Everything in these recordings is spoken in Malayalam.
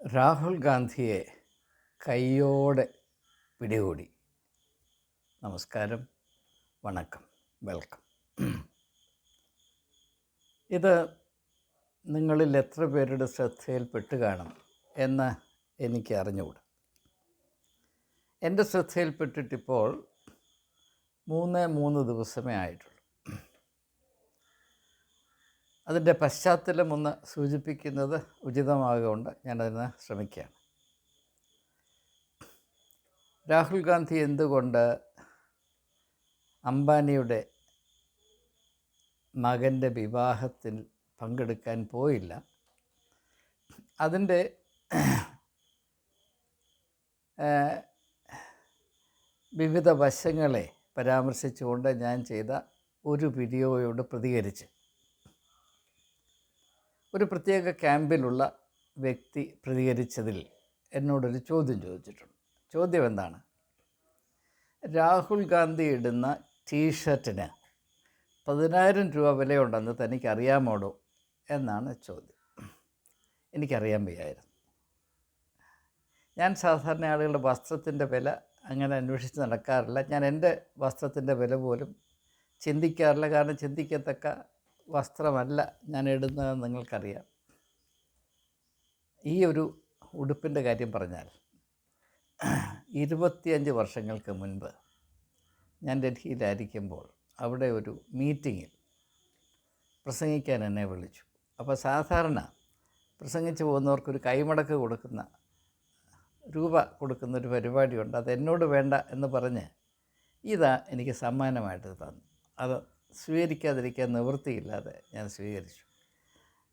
രാഹുൽ ഗാന്ധിയെ കയ്യോടെ പിടികൂടി. നമസ്കാരം വണക്കം വെൽക്കം. ഇത് നിങ്ങളിൽ എത്ര പേരുടെ ശ്രദ്ധയിൽപ്പെട്ട് കാണും എന്ന് എനിക്ക് അറിഞ്ഞുകൂടാ എന്റെ ശ്രദ്ധയിൽപ്പെട്ടിട്ടിപ്പോൾ മൂന്ന് മൂന്ന് ദിവസമേ ആയിട്ടുള്ളൂ. അതിന്റെ പശ്ചാത്തലം ഒന്ന് സൂചിപ്പിക്കുന്നത് ഉചിതമാകൊണ്ട് ഞാനതിന് ശ്രമിക്കുകയാണ്. രാഹുൽ ഗാന്ധി എന്തുകൊണ്ട് അംബാനിയുടെ മകന്റെ വിവാഹത്തിൽ പങ്കെടുക്കാൻ പോയില്ല? അതിന്റെ വിവിധ വശങ്ങളെ പരാമർശിച്ചുകൊണ്ട് ഞാൻ ചെയ്ത ഒരു വീഡിയോയോട് പ്രതികരിച്ച്. ഒരു പ്രത്യേക ക്യാമ്പിലുള്ള വ്യക്തി പ്രതികരിച്ചതിൽ എന്നോടൊരു ചോദ്യം ചോദിച്ചിട്ടുണ്ട്. ചോദ്യം എന്താണ്? രാഹുൽ ഗാന്ധി ഇടുന്ന ടീഷർട്ടിന് പതിനായിരം രൂപ വിലയുണ്ടെന്ന് തനിക്കറിയാമോടോ എന്നാണ് ചോദ്യം. എനിക്കറിയാൻ വയ്യായിരുന്നു. ഞാൻ സാധാരണ ആളുകളുടെ വസ്ത്രത്തിന്റെ വില അങ്ങനെ അന്വേഷിച്ച് നടക്കാറില്ല. ഞാൻ എന്റെ വസ്ത്രത്തിന്റെ വില പോലും ചിന്തിക്കാറില്ല. കാരണം ചിന്തിക്കത്തക്ക വസ്ത്രമല്ല ഞാൻ ഇടുന്നതെന്ന് നിങ്ങൾക്കറിയാം. ഈ ഒരു ഉടുപ്പിന്റെ കാര്യം പറഞ്ഞാൽ ഇരുപത്തിയഞ്ച് വർഷങ്ങൾക്ക് മുൻപ് ഞാൻ ഡൽഹിയിലായിരിക്കുമ്പോൾ അവിടെ ഒരു മീറ്റിങ്ങിൽ പ്രസംഗിക്കാൻ എന്നെ വിളിച്ചു. അപ്പോൾ സാധാരണ പ്രസംഗിച്ച് പോകുന്നവർക്കൊരു കൈമടക്ക് കൊടുക്കുന്ന രൂപ കൊടുക്കുന്ന ഒരു പരിപാടിയുണ്ട്. അത് എന്നോട് വേണ്ട എന്ന് പറഞ്ഞ് ഇതാ എനിക്ക് സമ്മാനമായിട്ട് തന്നു. അത് സ്വീകരിക്കാതിരിക്കാൻ നിവൃത്തിയില്ലാതെ ഞാൻ സ്വീകരിച്ചു.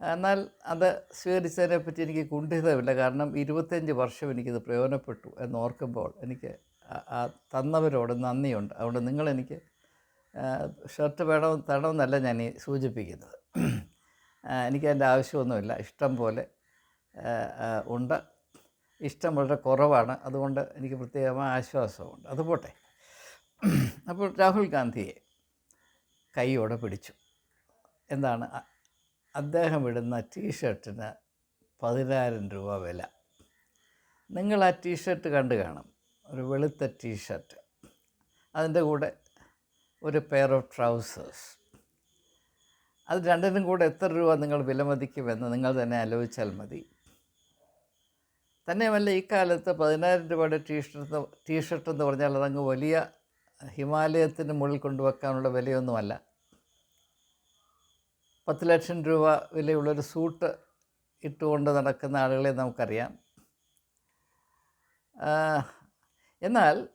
എന്നാൽ അത് സ്വീകരിച്ചതിനെ പറ്റി എനിക്ക് കുണ്ഠിതമില്ല. കാരണം ഇരുപത്തഞ്ച് വർഷം എനിക്കിത് പ്രയോജനപ്പെട്ടു എന്നോർക്കുമ്പോൾ എനിക്ക് ആ- തന്നവരോട് നന്ദിയുണ്ട്. അതുകൊണ്ട് നിങ്ങളെനിക്ക് ഷർട്ട് വേണം തരണമെന്നല്ല ഞാൻ ഈ സൂചിപ്പിക്കുന്നത്. എനിക്കതിന്റെ ആവശ്യമൊന്നുമില്ല. ഇഷ്ടം പോലെ ഉണ്ട്. ഇഷ്ടം വളരെ കുറവാണ്. അതുകൊണ്ട് എനിക്ക് പ്രത്യേകമായ ആശ്വാസമുണ്ട്. അതുപോട്ടെ അപ്പോൾ രാഹുൽ ഗാന്ധിയെ കൈയോടെ പിടിച്ചു. എന്താണ്? അദ്ദേഹം ഇടുന്ന ടീഷർട്ടിന് പതിനായിരം രൂപ വില. നിങ്ങൾ ആ ടീഷർട്ട് കണ്ടു കാണും. ഒരു വെളുത്ത ടീഷർട്ട്. അതിന്റെ കൂടെ ഒരു പെയർ ഓഫ് ട്രൗസേഴ്സ് അത് രണ്ടിനും കൂടെ എത്ര രൂപ നിങ്ങൾ വിലമതിക്കുമെന്ന് നിങ്ങൾ തന്നെ ആലോചിച്ചാൽ മതി. തന്നെയുമല്ല ഈ കാലത്ത് പതിനായിരം രൂപയുടെ ടീഷർട്ട് ടീഷർട്ട് എന്ന് പറഞ്ഞാൽ അതങ്ങ് വലിയ ഹിമാലയത്തിന് മുകളിൽ കൊണ്ടുവെക്കാനുള്ള വിലയൊന്നുമല്ല. പത്ത് ലക്ഷം രൂപ വിലയുള്ളൊരു സൂട്ട് ഇട്ടുകൊണ്ട് നടക്കുന്ന ആളുകളെ നമുക്കറിയാം. എന്നാൽ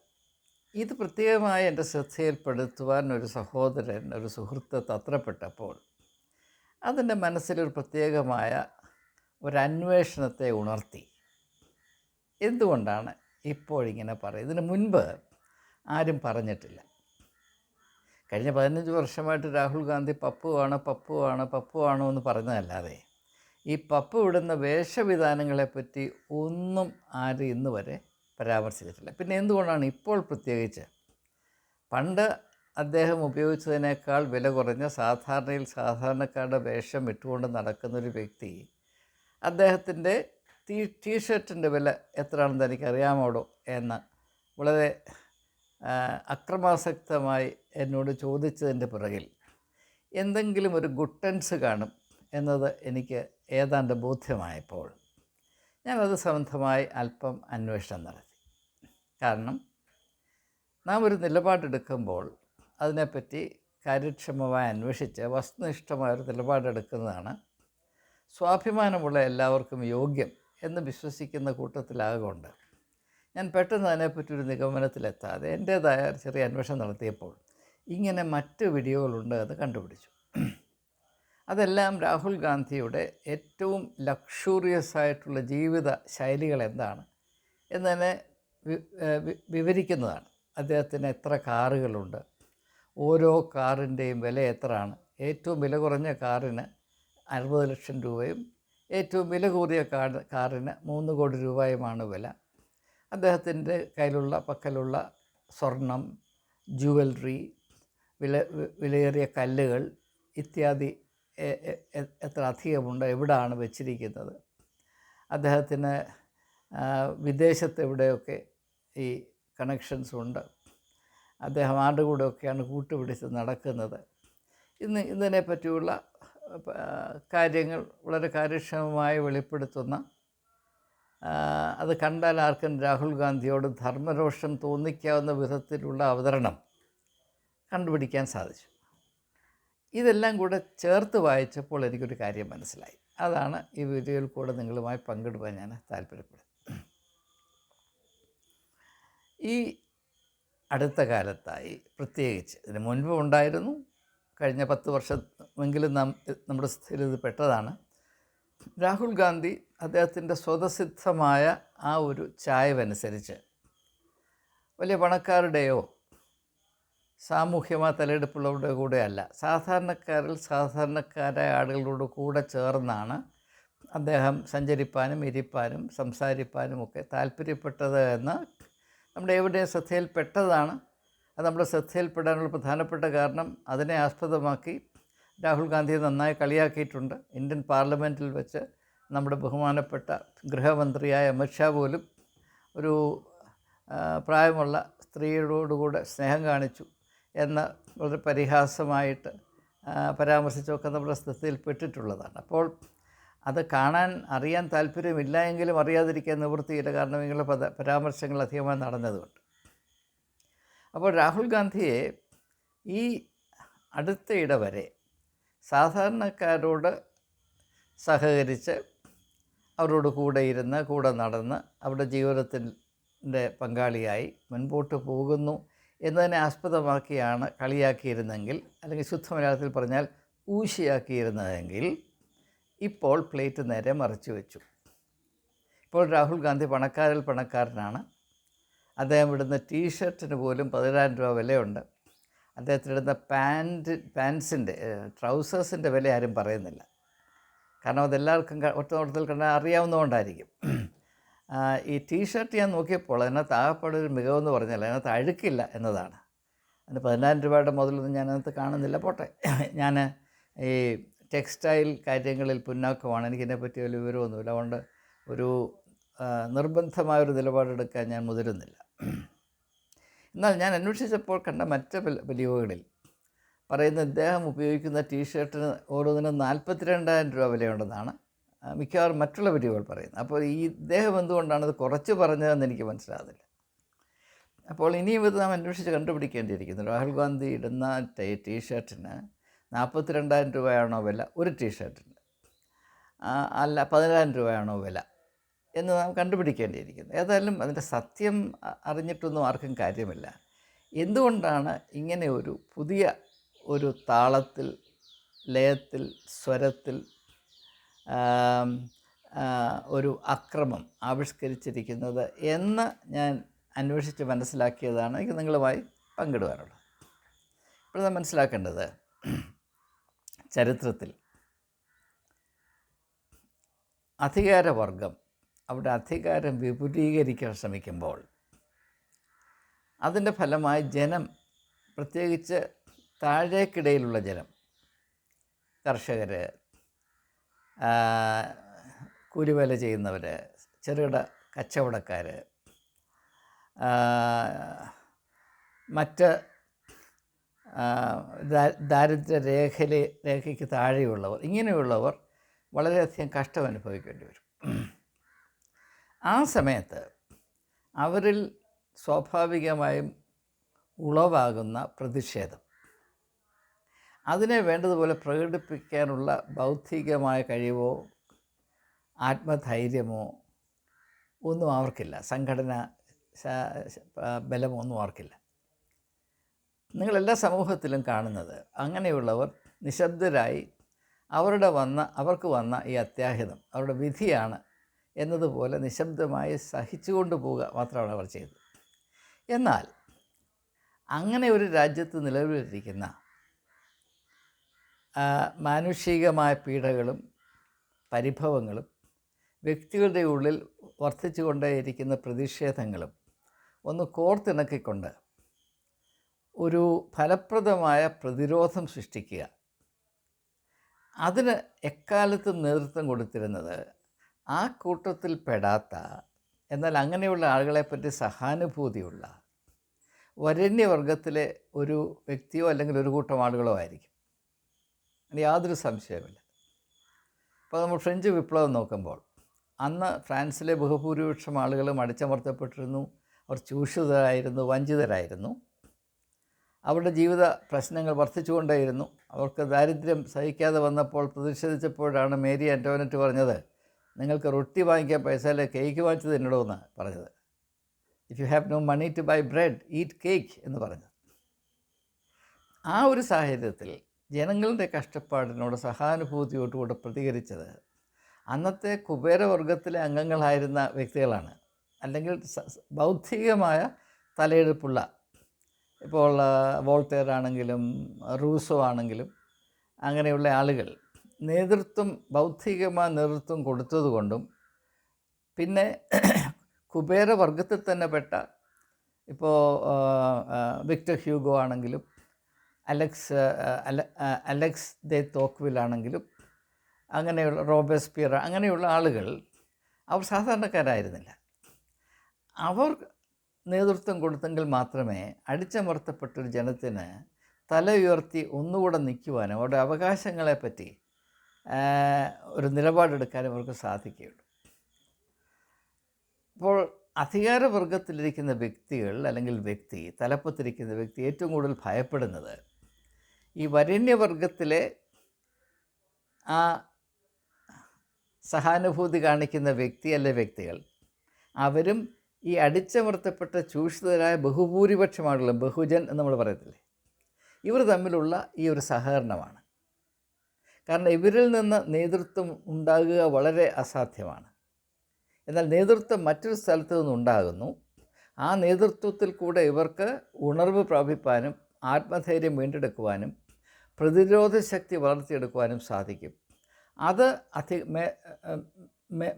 ഇത് പ്രത്യേകമായി എന്റെ ശ്രദ്ധയിൽപ്പെടുത്തുവാൻ ഒരു സഹോദരൻ ഒരു സുഹൃത്ത് തത്രപ്പെട്ടപ്പോൾ അതിന്റെ മനസ്സിലൊരു പ്രത്യേകമായ ഒരു അന്വേഷണത്തെ ഉണർത്തി. എന്തുകൊണ്ടാണ് ഇപ്പോഴിങ്ങനെ പറയുന്നത്? ഇതിന് മുൻപ് ആരും പറഞ്ഞിട്ടില്ല. കഴിഞ്ഞ പതിനഞ്ച് വർഷമായിട്ട് രാഹുൽ ഗാന്ധി പപ്പുവാണ് പപ്പുവാണ് പപ്പുവാണോ എന്ന് പറഞ്ഞതല്ലാതെ ഈ പപ്പു ഇടുന്ന വേഷവിധാനങ്ങളെപ്പറ്റി ഒന്നും ആരും ഇന്ന് വരെ പരാമർശിച്ചിട്ടില്ല. പിന്നെ എന്തുകൊണ്ടാണ് ഇപ്പോൾ പ്രത്യേകിച്ച്? പണ്ട് അദ്ദേഹം ഉപയോഗിച്ചതിനേക്കാൾ വില കുറഞ്ഞ സാധാരണയിൽ സാധാരണക്കാരുടെ വേഷം ഇട്ടുകൊണ്ട് നടക്കുന്നൊരു വ്യക്തി അദ്ദേഹത്തിന്റെ ടീ ടീഷർട്ടിന്റെ വില എത്രയാണെന്ന് എനിക്കറിയാമോടോ എന്ന് വളരെ അക്രമാസക്തമായി എന്നോട് ചോദിച്ചതിന്റെ പിറകിൽ എന്തെങ്കിലും ഒരു ഗുട്ടൻസ് കാണും എന്നത് എനിക്ക് ഏതാണ്ട് ബോധ്യമായപ്പോൾ ഞാനത് സംബന്ധമായി അല്പം അന്വേഷണം നടത്തി. കാരണം നാം ഒരു നിലപാടെടുക്കുമ്പോൾ അതിനെപ്പറ്റി കാര്യക്ഷമമായി അന്വേഷിച്ച് വസ്തുനിഷ്ഠമായ ഒരു നിലപാടെടുക്കുന്നതാണ് സ്വാഭിമാനമുള്ള എല്ലാവർക്കും യോഗ്യം എന്ന് വിശ്വസിക്കുന്ന കൂട്ടത്തിലാകൊണ്ട് ഞാൻ പെട്ടെന്ന് അതിനെപ്പറ്റി ഒരു നിഗമനത്തിലെത്താതെ എന്റേതായ ചെറിയ അന്വേഷണം നടത്തിയപ്പോൾ ഇങ്ങനെ മറ്റ് വീഡിയോകളുണ്ട് എന്ന് കണ്ടുപിടിച്ചു. അതെല്ലാം രാഹുൽ ഗാന്ധിയുടെ ഏറ്റവും ലക്ഷൂറിയസ് ആയിട്ടുള്ള ജീവിത ശൈലികൾ എന്താണ് എന്നതിനെ വിവരിക്കുന്നതാണ്. അദ്ദേഹത്തിന് എത്ര കാറുകളുണ്ട് ഓരോ കാറിന്റെയും വില എത്രയാണ് ഏറ്റവും വില കുറഞ്ഞ കാറിന് അറുപത് ലക്ഷം രൂപയും ഏറ്റവും വില കൂടിയ കാറിന് മൂന്ന് കോടി രൂപയുമാണ് വില. അദ്ദേഹത്തിന്റെ കയ്യിലുള്ള പക്കലുള്ള സ്വർണം ജുവലറി വില വിലയേറിയ കല്ലുകൾ ഇത്യാദി എത്ര അധികമുണ്ട് എവിടെയാണ് വെച്ചിരിക്കുന്നത്? അദ്ദേഹത്തിന് വിദേശത്ത് എവിടെയൊക്കെ ഈ കണക്ഷൻസ് ഉണ്ട്? അദ്ദേഹം ആരുടെ കൂടെയൊക്കെയാണ് കൂട്ടുപിടിച്ച് നടക്കുന്നത്? ഇന്ന് ഇതിനെ പറ്റിയുള്ള കാര്യങ്ങൾ വളരെ കാര്യക്ഷമമായി വെളിപ്പെടുത്തുന്ന അത് കണ്ടാൽ ആർക്കും രാഹുൽ ഗാന്ധിയോട് ധർമ്മരോഷം തോന്നിക്കാവുന്ന വിധത്തിലുള്ള അവതരണം കണ്ടുപിടിക്കാൻ സാധിച്ചു. ഇതെല്ലാം കൂടെ ചേർത്ത് വായിച്ചപ്പോൾ എനിക്കൊരു കാര്യം മനസ്സിലായി. അതാണ് ഈ വീഡിയോയിൽ കൂടെ നിങ്ങളുമായി പങ്കിടുവാൻ ഞാൻ താല്പര്യപ്പെടുന്നത്. ഈ അടുത്ത കാലത്തായി പ്രത്യേകിച്ച് ഇതിന് മുൻപ് ഉണ്ടായിരുന്നു കഴിഞ്ഞ പത്ത് വർഷമെങ്കിലും നാം നമ്മുടെ ഇത് പെട്ടതാണ്. രാഹുൽ ഗാന്ധി അദ്ദേഹത്തിന്റെ സ്വതസിദ്ധമായ ആ ഒരു ചായവനുസരിച്ച് വലിയ പണക്കാരുടെയോ സാമൂഹ്യമായ തലയെടുപ്പുള്ളവരുടെ കൂടെ അല്ല സാധാരണക്കാരിൽ സാധാരണക്കാരായ ആളുകളോട് കൂടെ ചേർന്നാണ് അദ്ദേഹം സഞ്ചരിപ്പാനും ഇരിപ്പാനും സംസാരിപ്പാനും ഒക്കെ താല്പര്യപ്പെട്ടത് എന്ന് നമ്മുടെ എവിടെയും ശ്രദ്ധയിൽപ്പെട്ടതാണ്. അത് നമ്മുടെ ശ്രദ്ധയിൽപ്പെടാനുള്ള പ്രധാനപ്പെട്ട കാരണം അതിനെ ആസ്പദമാക്കി രാഹുൽ ഗാന്ധിയെ നന്നായി കളിയാക്കിയിട്ടുണ്ട്. ഇന്ത്യൻ പാർലമെന്റിൽ വെച്ച് നമ്മുടെ ബഹുമാനപ്പെട്ട ഗൃഹമന്ത്രിയായ അമിത്ഷാ പോലും ഒരു പ്രായമുള്ള സ്ത്രീയോടുകൂടെ സ്നേഹം കാണിച്ചു എന്ന് വളരെ പരിഹാസമായിട്ട് പരാമർശിച്ചൊക്കെ നമ്മുടെ ശ്രദ്ധയിൽപ്പെട്ടിട്ടുള്ളതാണ് അപ്പോൾ അത് കാണാൻ അറിയാൻ താല്പര്യമില്ല എങ്കിലും അറിയാതിരിക്കാൻ നിവൃത്തിയില്ല. കാരണം ഇങ്ങനെ പദ പരാമർശങ്ങൾ അധികമായി നടന്നതുകൊണ്ട്. അപ്പോൾ രാഹുൽ ഗാന്ധിയെ ഈ അടുത്തയിട വരെ സാധാരണക്കാരോട് സഹകരിച്ച് അവരോട് കൂടെ ഇരുന്ന് കൂടെ നടന്ന് അവരുടെ ജീവിതത്തിന്റെ പങ്കാളിയായി മുൻപോട്ട് പോകുന്നു എന്നതിനെ ആസ്പദമാക്കിയാണ് കളിയാക്കിയിരുന്നെങ്കിൽ അല്ലെങ്കിൽ ശുദ്ധ മലയാളത്തിൽ പറഞ്ഞാൽ ഊശിയാക്കിയിരുന്നതെങ്കിൽ ഇപ്പോൾ പ്ലേറ്റ് നേരെ മറിച്ചു വെച്ചു. ഇപ്പോൾ രാഹുൽ ഗാന്ധി പണക്കാരിൽ പണക്കാരനാണ്. അദ്ദേഹം ഇടുന്ന ടീഷർട്ടിന് പോലും പതിനായിരം രൂപ വിലയുണ്ട്. അദ്ദേഹത്തിനിടുന്ന പാന്റ് പാൻസിന്റെ ട്രൗസേഴ്സിന്റെ വില ആരും പറയുന്നില്ല. കാരണം അതെല്ലാവർക്കും ക- ഒറ്റ നോട്ടത്തിൽ കണ്ടാൽ അറിയാവുന്നതുകൊണ്ടായിരിക്കും ഈ ടീഷർട്ട് ഞാൻ നോക്കിയപ്പോൾ അതിനകത്ത് ആകപ്പാട് ഒരു മികവെന്ന് പറഞ്ഞാൽ അതിനകത്ത് അഴുക്കില്ല എന്നതാണ്. അതിന് പതിനായിരം രൂപയുടെ മുതലൊന്നും ഞാനതിനകത്ത് കാണുന്നില്ല. പോട്ടെ. ഞാൻ ഈ ടെക്സ്റ്റൈൽ കാര്യങ്ങളിൽ പുന്നാക്കമാണ്. എനിക്കിതിനെപ്പറ്റി വലിയ വിവരമൊന്നുമില്ല. അതുകൊണ്ട് ഒരു നിർബന്ധമായൊരു നിലപാടെടുക്കാൻ ഞാൻ മുതിരുന്നില്ല. എന്നാൽ ഞാൻ അന്വേഷിച്ചപ്പോൾ കണ്ട മറ്റ് വീഡിയോകളിൽ പറയുന്ന ഇദ്ദേഹം ഉപയോഗിക്കുന്ന ടീഷർട്ടിന് ഓരോന്നിനും നാൽപ്പത്തിരണ്ടായിരം രൂപ വിലയുണ്ടെന്നാണ്. മിക്കവാറും മറ്റുള്ള വീഡിയോകൾ പറയുന്നത് അപ്പോൾ ഈ ഇദ്ദേഹം എന്തുകൊണ്ടാണ് ഇത് കുറച്ച് പറഞ്ഞതെന്ന് എനിക്ക് മനസ്സിലാകുന്നില്ല അപ്പോൾ ഇനിയും ഇത് നാം അന്വേഷിച്ച് കണ്ടുപിടിക്കേണ്ടിയിരിക്കുന്നു. രാഹുൽ ഗാന്ധി ഇടുന്ന ടീഷർട്ടിന് നാൽപ്പത്തിരണ്ടായിരം രൂപയാണോ വില? ഒരു ടീഷർട്ടിന്. ഷർട്ടിന് അല്ല പതിനായിരം രൂപയാണോ വില? എന്ന് നാം കണ്ടുപിടിക്കേണ്ടിയിരിക്കുന്നു. ഏതായാലും അതിന്റെ സത്യം അറിഞ്ഞിട്ടൊന്നും ആർക്കും കാര്യമില്ല. എന്തുകൊണ്ടാണ് ഇങ്ങനെ ഒരു പുതിയ ഒരു താളത്തിൽ ലയത്തിൽ സ്വരത്തിൽ ഒരു അക്രമം ആവിഷ്കരിച്ചിരിക്കുന്നത് എന്ന് ഞാൻ അന്വേഷിച്ച് മനസ്സിലാക്കിയതാണ് എനിക്ക് നിങ്ങളുമായി പങ്കിടുവാനുള്ളത്. ഇപ്പോൾ നാം മനസ്സിലാക്കേണ്ടത്. ചരിത്രത്തിൽ അധികാരവർഗം അവിടെ അധികാരം വിപുലീകരിക്കാൻ ശ്രമിക്കുമ്പോൾ അതിന്റെ ഫലമായി ജനം പ്രത്യേകിച്ച് താഴേക്കിടയിലുള്ള ജനം കർഷകർ കൂലിവേല ചെയ്യുന്നവർ ചെറുകിട കച്ചവടക്കാർ മറ്റ് ദാരിദ്ര്യ രേഖയിൽ രേഖയ്ക്ക് താഴെയുള്ളവർ ഇങ്ങനെയുള്ളവർ വളരെയധികം കഷ്ടം അനുഭവിക്കേണ്ടി വരും. ആ സമയത്ത് അവരിൽ സ്വാഭാവികമായും ഉളവാകുന്ന പ്രതിഷേധം. അതിനെ വേണ്ടതുപോലെ പ്രകടിപ്പിക്കാനുള്ള ബൗദ്ധികമായ കഴിവോ ആത്മധൈര്യമോ ഒന്നും അവർക്കില്ല. സംഘടന ബലമോ ഒന്നും അവർക്കില്ല. നിങ്ങളെല്ലാ സമൂഹത്തിലും കാണുന്നത് അങ്ങനെയുള്ളവർ നിശബ്ദരായി അവരുടെ വന്ന അവർക്ക് വന്ന ഈ അത്യാഹിതം അവരുടെ വിധിയാണ് എന്നതുപോലെ നിശബ്ദമായി സഹിച്ചുകൊണ്ട് പോവുക മാത്രമാണ് അവർ ചെയ്തത്. എന്നാൽ അങ്ങനെ ഒരു രാജ്യത്ത് നിലവിലിരിക്കുന്ന മാനുഷികമായ പീഡകളും പരിഭവങ്ങളും വ്യക്തികളുടെ ഉള്ളിൽ വർദ്ധിച്ചുകൊണ്ടേയിരിക്കുന്ന പ്രതിഷേധങ്ങളും ഒന്ന് കോർത്തിണക്കിക്കൊണ്ട് ഒരു ഫലപ്രദമായ പ്രതിരോധം സൃഷ്ടിക്കുക. അതിന് എക്കാലത്തും നേതൃത്വം കൊടുത്തിരുന്നത് ആ കൂട്ടത്തിൽ പെടാത്ത എന്നാൽ അങ്ങനെയുള്ള ആളുകളെപ്പറ്റി സഹാനുഭൂതിയുള്ള വരണ്യവർഗത്തിലെ ഒരു വ്യക്തിയോ അല്ലെങ്കിൽ ഒരു കൂട്ടം ആളുകളോ ആയിരിക്കും. യാതൊരു സംശയമില്ല ഇപ്പോൾ നമ്മൾ ഫ്രഞ്ച് വിപ്ലവം നോക്കുമ്പോൾ അന്ന് ഫ്രാൻസിലെ ബഹുഭൂരിപക്ഷം ആളുകളും അടിച്ചമർത്തപ്പെട്ടിരുന്നു അവർ ചൂഷിതരായിരുന്നു വഞ്ചിതരായിരുന്നു. അവരുടെ ജീവിത പ്രശ്നങ്ങൾ വർദ്ധിച്ചുകൊണ്ടേയിരുന്നു. അവർക്ക് ദാരിദ്ര്യം സഹിക്കാതെ വന്നപ്പോൾ പ്രതിഷേധിച്ചപ്പോഴാണ് മേരി ആന്റോനറ്റ് പറഞ്ഞത് നിങ്ങൾക്ക് റൊട്ടി വാങ്ങിക്കാൻ പൈസ അല്ല? കേക്ക് വാങ്ങിച്ചത് എന്നോടോ എന്നാണ് പറഞ്ഞത്. If you have no money to buy bread eat cake എന്ന് പറഞ്ഞു ആ ഒരു സാഹചര്യത്തിൽ ജനങ്ങളുടെ കഷ്ടപ്പാടിനോട് സഹാനുഭൂതിയോടുകൂടെ പ്രതികരിച്ചത് അന്നത്തെ കുബേരവർഗത്തിലെ അംഗങ്ങളായിരുന്ന വ്യക്തികളാണ്. അല്ലെങ്കിൽ ബൗദ്ധികമായ തലയെടുപ്പുള്ള ഇപ്പോൾ വോൾട്ടയർ ആണെങ്കിലും റൂസോ ആണെങ്കിലും അങ്ങനെയുള്ള ആളുകൾ നേതൃത്വം ബൗദ്ധികമായ നേതൃത്വം കൊടുത്തതുകൊണ്ടും പിന്നെ കുബേരവർഗത്തിൽ തന്നെ പെട്ട ഇപ്പോൾ വിക്ടർ ഹ്യൂഗോ ആണെങ്കിലും അലക്സ് അല- അലക്സ് ദെ തോക്വിൽ ആണെങ്കിലും അങ്ങനെയുള്ള റോബേസ്പിയർ അങ്ങനെയുള്ള ആളുകൾ അവർ സാധാരണക്കാരായിരുന്നില്ല. അവർ നേതൃത്വം കൊടുത്തെങ്കിൽ മാത്രമേ അടിച്ചമർത്തപ്പെട്ടൊരു ജനത്തിന് തല ഉയർത്തി ഒന്നുകൂടെ നിൽക്കുവാനും അവരുടെ അവകാശങ്ങളെപ്പറ്റി ഒരു നിലപാടെടുക്കാനും അവർക്ക് സാധിക്കുകയുള്ളൂ. അപ്പോൾ അധികാരവർഗത്തിലിരിക്കുന്ന വ്യക്തികൾ അല്ലെങ്കിൽ വ്യക്തി തലപ്പത്തിരിക്കുന്ന വ്യക്തി ഏറ്റവും കൂടുതൽ ഭയപ്പെടുന്നത് ഈ വരണ്യവർഗത്തിലെ ആ സഹാനുഭൂതി കാണിക്കുന്ന വ്യക്തി അല്ലെ വ്യക്തികൾ അവരും ഈ അടിച്ചമർത്തപ്പെട്ട ചൂഷിതരായ ബഹുഭൂരിപക്ഷം ആളുകളും ബഹുജൻ എന്ന് നമ്മൾ പറയത്തില്ലേ ഇവർ തമ്മിലുള്ള ഈ ഒരു സഹകരണമാണ്. കാരണം ഇവരിൽ നിന്ന് നേതൃത്വം ഉണ്ടാകുക വളരെ അസാധ്യമാണ്. എന്നാൽ നേതൃത്വം മറ്റൊരു സ്ഥലത്തു നിന്നുണ്ടാകുന്നു ആ നേതൃത്വത്തിൽ കൂടെ ഇവർക്ക് ഉണർവ് പ്രാപിപ്പാനും ആത്മധൈര്യം വീണ്ടെടുക്കുവാനും പ്രതിരോധ ശക്തി വളർത്തിയെടുക്കുവാനും സാധിക്കും. അത് അധി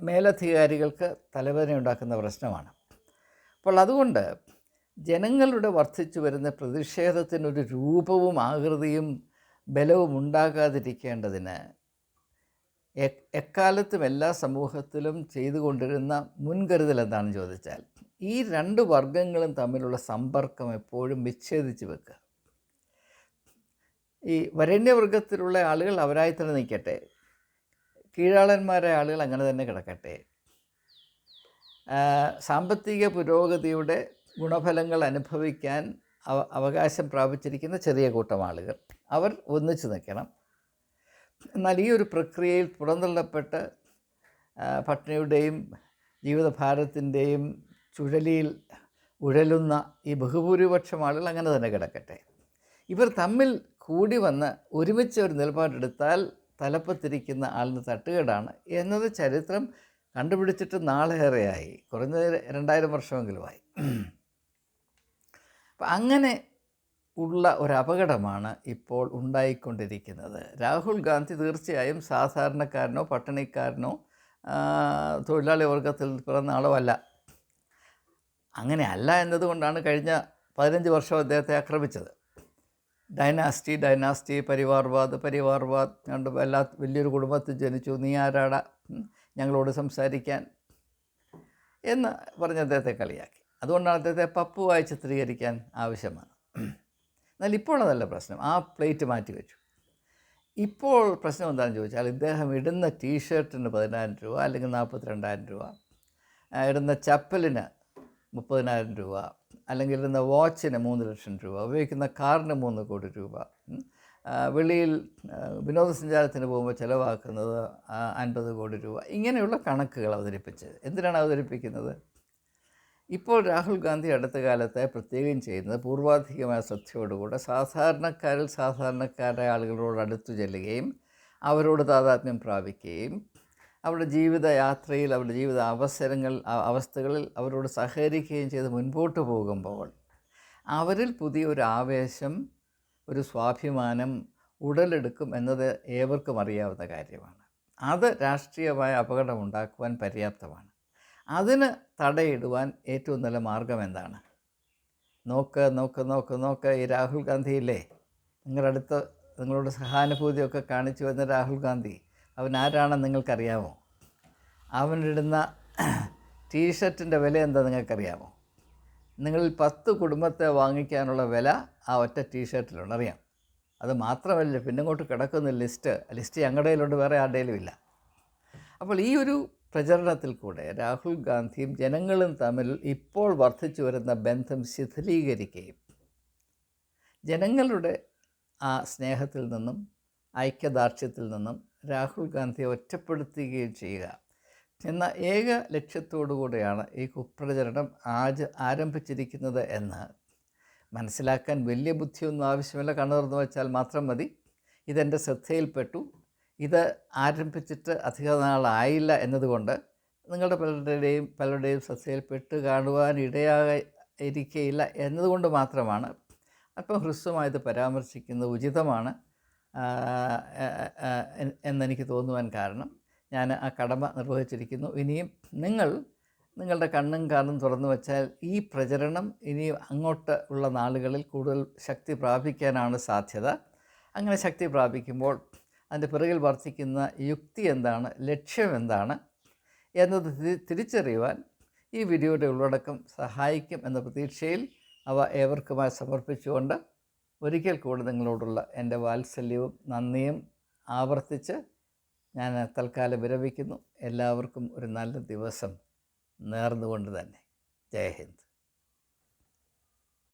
മേലധികാരികൾക്ക് തലവേദന ഉണ്ടാക്കുന്ന പ്രശ്നമാണ്. അപ്പോൾ അതുകൊണ്ട് ജനങ്ങളുടെ വർദ്ധിച്ചു വരുന്ന പ്രതിഷേധത്തിനൊരു രൂപവും ആകൃതിയും ബലവും ഉണ്ടാകാതിരിക്കേണ്ടതിന് എക്കാലത്തും എല്ലാ സമൂഹത്തിലും ചെയ്തുകൊണ്ടിരുന്ന മുൻകരുതൽ എന്താണെന്ന് ചോദിച്ചാൽ ഈ രണ്ട് വർഗങ്ങളും തമ്മിലുള്ള സമ്പർക്കം എപ്പോഴും വിച്ഛേദിച്ച് വെക്കുക. ഈ വരണ്യവർഗത്തിലുള്ള ആളുകൾ അവരായി തന്നെ നിൽക്കട്ടെ. കീഴാളന്മാരായ ആളുകൾ അങ്ങനെ തന്നെ കിടക്കട്ടെ. സാമ്പത്തിക പുരോഗതിയുടെ ഗുണഫലങ്ങൾ അനുഭവിക്കാൻ അവകാശം പ്രാപിച്ചിരിക്കുന്ന ചെറിയ കൂട്ടം ആളുകൾ. അവർ ഒന്നിച്ചു നിൽക്കണം. എന്നാൽ ഈ ഒരു പ്രക്രിയയിൽ പുറന്തള്ളപ്പെട്ട് പട്നയുടെയും ജീവിതഭാരത്തിന്റെയും ചുഴലിയിൽ ഉഴലുന്ന ഈ ബഹുഭൂരിപക്ഷം ആളുകൾ അങ്ങനെ തന്നെ കിടക്കട്ടെ. ഇവർ തമ്മിൽ കൂടി വന്ന് ഒരുമിച്ച് ഒരു നിലപാടെടുത്താൽ തലപ്പത്തിരിക്കുന്ന ആളിന് തട്ടുകേടാണ് എന്നത് ചരിത്രം കണ്ടുപിടിച്ചിട്ട് നാളേറെയായി. കുറഞ്ഞത് രണ്ടായിരം വർഷമെങ്കിലുമായി അപ്പം അങ്ങനെ ഉള്ള ഒരു അപകടമാണ് ഇപ്പോൾ ഉണ്ടായിക്കൊണ്ടിരിക്കുന്നത്. രാഹുൽ ഗാന്ധി തീർച്ചയായും സാധാരണക്കാരനോ പട്ടിണിക്കാരനോ തൊഴിലാളി വർഗത്തിൽ പിറന്ന ആളോ അല്ല അങ്ങനെ അല്ല എന്നതുകൊണ്ടാണ് കഴിഞ്ഞ പതിനഞ്ച് വർഷം അദ്ദേഹത്തെ ആക്രമിച്ചത്. ഡൈനാസ്റ്റി ഡൈനാസ്റ്റി പരിവാർവാദ് പരിവാർവാദ് രണ്ട് എല്ലാ വലിയൊരു കുടുംബത്തിൽ ജനിച്ചു. നീ ആരാടാ? ഞങ്ങളോട് സംസാരിക്കാൻ. എന്ന് പറഞ്ഞ് അദ്ദേഹത്തെ കളിയാക്കി. അതുകൊണ്ടാണ് അദ്ദേഹത്തെ പപ്പുവായി ചിത്രീകരിക്കാൻ ആവശ്യമാണ്. എന്നാൽ ഇപ്പോൾ അതല്ല പ്രശ്നം. ആ പ്ലേറ്റ് മാറ്റി വെച്ചു. ഇപ്പോൾ പ്രശ്നം എന്താണെന്ന് ചോദിച്ചാൽ ഇദ്ദേഹം ഇടുന്ന ടീഷർട്ടിന് പതിനായിരം രൂപ അല്ലെങ്കിൽ നാൽപ്പത്തിരണ്ടായിരം രൂപ ഇടുന്ന ചപ്പലിന് മുപ്പതിനായിരം രൂപ അല്ലെങ്കിൽ ഇടുന്ന വാച്ചിന് മൂന്ന് ലക്ഷം രൂപ ഉപയോഗിക്കുന്ന കാറിന് മൂന്ന് കോടി രൂപ വെളിയിൽ വിനോദസഞ്ചാരത്തിന് പോകുമ്പോൾ ചിലവാക്കുന്നത് അൻപത് കോടി രൂപ ഇങ്ങനെയുള്ള കണക്കുകൾ അവതരിപ്പിച്ചത് എന്തിനാണ് അവതരിപ്പിക്കുന്നത്? ഇപ്പോൾ രാഹുൽ ഗാന്ധി അടുത്ത കാലത്ത് പ്രത്യേകം ചെയ്യുന്നത് പൂർവാധികമായ ശ്രദ്ധയോടുകൂടെ സാധാരണക്കാരിൽ സാധാരണക്കാരായ ആളുകളോട് അടുത്തു ചെല്ലുകയും അവരോട് താതാത്മ്യം പ്രാപിക്കുകയും അവരുടെ ജീവിത യാത്രയിൽ അവരുടെ ജീവിത അവസരങ്ങൾ അവസ്ഥകളിൽ അവരോട് സഹകരിക്കുകയും ചെയ്ത് മുൻപോട്ട് പോകുമ്പോൾ അവരിൽ പുതിയൊരു ആവേശം ഒരു സ്വാഭിമാനം ഉടലെടുക്കും എന്നത് ഏവർക്കും അറിയാവുന്ന കാര്യമാണ്. അത് രാഷ്ട്രീയമായ അപകടമുണ്ടാക്കുവാൻ പര്യാപ്തമാണ്. അതിന് തടയിടുവാൻ ഏറ്റവും നല്ല മാർഗം എന്താണ്? നോക്ക് നോക്ക് നോക്ക് നോക്ക് ഈ രാഹുൽ ഗാന്ധിയില്ലേ? നിങ്ങളുടെ അടുത്ത് നിങ്ങളോട് സഹാനുഭൂതിയൊക്കെ കാണിച്ചു വന്ന രാഹുൽ ഗാന്ധി. അവൻ ആരാണെന്ന് നിങ്ങൾക്കറിയാമോ? അവനിടുന്ന ടീഷർട്ടിന്റെ വില എന്താ നിങ്ങൾക്കറിയാമോ? നിങ്ങളിൽ പത്ത് കുടുംബത്തെ വാങ്ങിക്കാനുള്ള വില ആ ഒറ്റ ടീഷർട്ടിലുണ്ട്. അറിയാം. അത് മാത്രമല്ല പിന്നെ ഇങ്ങോട്ട് കിടക്കുന്ന ലിസ്റ്റ് ലിസ്റ്റ് ഞങ്ങളുടെ കയ്യിലുണ്ട് വേറെ ആരുടെയിലും ഇല്ല. അപ്പോൾ ഈ ഒരു പ്രചരണത്തിൽ കൂടെ രാഹുൽ ഗാന്ധിയും ജനങ്ങളും തമ്മിൽ ഇപ്പോൾ വർദ്ധിച്ചു വരുന്ന ബന്ധം ശിഥിലീകരിക്കുകയും ജനങ്ങളുടെ ആ സ്നേഹത്തിൽ നിന്നും ഐക്യദാർഢ്യത്തിൽ നിന്നും രാഹുൽ ഗാന്ധിയെ ഒറ്റപ്പെടുത്തുകയും ചെയ്യുക എന്ന ഏക ലക്ഷ്യത്തോടു കൂടെയാണ് ഈ കുപ്രചരണം ആജ് ആരംഭിച്ചിരിക്കുന്നത് എന്ന്. മനസ്സിലാക്കാൻ വലിയ ബുദ്ധിയൊന്നും ആവശ്യമില്ല കണ്ണു തുറന്നു വെച്ചാൽ മാത്രം മതി. ഇതെന്റെ ശ്രദ്ധയിൽപ്പെട്ടു. ഇത് ആരംഭിച്ചിട്ട് അധിക നാളായില്ല എന്നതുകൊണ്ട് നിങ്ങളുടെ പലരുടെയും പലരുടെയും ശ്രദ്ധയിൽപ്പെട്ട് കാണുവാൻ ഇടയാക ഇരിക്കയില്ല എന്നതുകൊണ്ട് മാത്രമാണ്. അല്പം ഹ്രസ്വമായത് പരാമർശിക്കുന്നത് ഉചിതമാണ് എന്നെനിക്ക് തോന്നുവാൻ കാരണം. ഞാൻ ആ കടമ നിർവഹിച്ചിരിക്കുന്നു. ഇനിയും നിങ്ങൾ നിങ്ങളുടെ കണ്ണും കാതും തുറന്നു വച്ചാൽ ഈ പ്രചരണം ഇനിയും അങ്ങോട്ട് ഉള്ള നാളുകളിൽ കൂടുതൽ ശക്തി പ്രാപിക്കാനാണ് സാധ്യത. അങ്ങനെ ശക്തി പ്രാപിക്കുമ്പോൾ അതിന്റെ പിറകിൽ വർദ്ധിക്കുന്ന യുക്തി എന്താണ് ലക്ഷ്യം എന്താണ് എന്നത് തിരിച്ചറിയുവാൻ ഈ വീഡിയോയുടെ ഉള്ളടക്കം സഹായിക്കും എന്ന പ്രതീക്ഷയിൽ അവ ഏവർക്കുമായി സമർപ്പിച്ചുകൊണ്ട് ഒരിക്കൽ കൂടി നിങ്ങളോടുള്ള എന്റെ വാത്സല്യവും നന്ദിയും ആവർത്തിച്ച് ഞാൻ തൽക്കാലം വിരമിക്കുന്നു. എല്ലാവർക്കും ഒരു നല്ല ദിവസം നേർന്നുകൊണ്ട് തന്നെ. ജയ് ഹിന്ദ്.